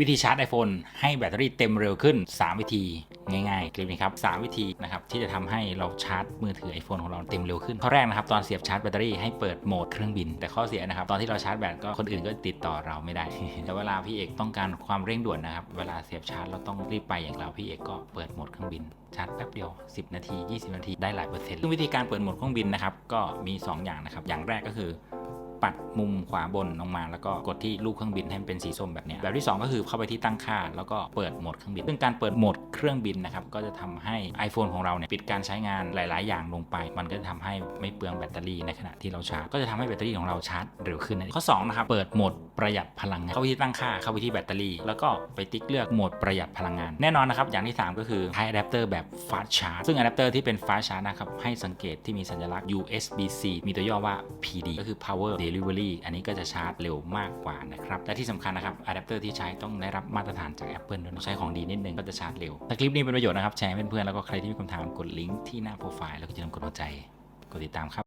วิธีชาร์จ iPhone ให้แบตเตอรี่เต็มเร็วขึ้น 3 วิธีง่ายๆ คลิปนี้ครับ 3 วิธีนะครับที่จะทำให้เราชาร์จมือถือ iPhone ของเราเต็มเร็วขึ้น ข้อแรกนะครับตอนเสียบชาร์จแบตเตอรี่ให้เปิดโหมดเครื่องบิน แต่ข้อเสียนะครับตอนที่เราชาร์จแบตก็คนอื่นก็ติดต่อเราไม่ได้ แต่เวลาพี่เอกต้องการความเร่งด่วนนะครับเวลาเสียบชาร์จเราต้องรีบไปอย่างเราพี่เอกก็เปิดโหมดเครื่องบินชาร์จแป๊บเดียว 10 นาที 20 นาทีได้หลายเปอร์เซ็นต์ซึ่งวิธีการเปิดโหมดเครื่องบินนะครับก็มี 2 อย่างนะครับอย่างแรกก็คือ ปัดมุมขวาบนลงมา แล้วก็กดที่รูปเครื่องบินให้มันเป็นสีส้มแบบนี้แบบที่ 2 ก็คือเข้าไปที่ตั้งค่า แล้วก็เปิดโหมดเครื่องบิน ซึ่งการเปิดโหมดเครื่องบินนะครับก็จะทำให้ iPhone ของเราเนี่ยปิดการใช้งานหลาย ๆ อย่างลงไป มันก็จะทำให้ไม่เปลืองแบตเตอรี่ในขณะที่เราชาร์จก็จะทำให้แบตเตอรี่ของเราชาร์จเร็วขึ้นนั่นเองข้อ2นะครับเปิดโหมดประหยัดพลังงานเข้าไปที่ตั้งค่าเข้าไปที่แบตเตอรี่ แล้วก็ไปติ๊กเลือกโหมดประหยัดพลังงานแน่นอนนะครับอย่างที่ 3 ก็คือใช้อะแดปเตอร์แบบ fast charge ซึ่งอะแดปเตอร์ที่เป็น fast charge นะครับให้สังเกตที่มีสัญลักษณ์ USB-C มีตัวย่อว่า PD ก็คือ power delivery อันนี้ก็จะชาร์จเร็วมากกว่านะครับและที่สำคัญนะครับอะแดปเตอร์ที่ใช้ต้องได้รับมาตรฐานจาก Apple ด้วยใช้ของดีนิดนึงก็จะชาร์จเร็วถ้าคลิปนี้เป็นประโยชน์นะครับแชร์เพื่อนๆแล้วก็ใครที่มีคำถามกดลิงก์ที่หน้าโปรไฟล์แล้วก็จะนำกดหัวใจกดติดตามครับ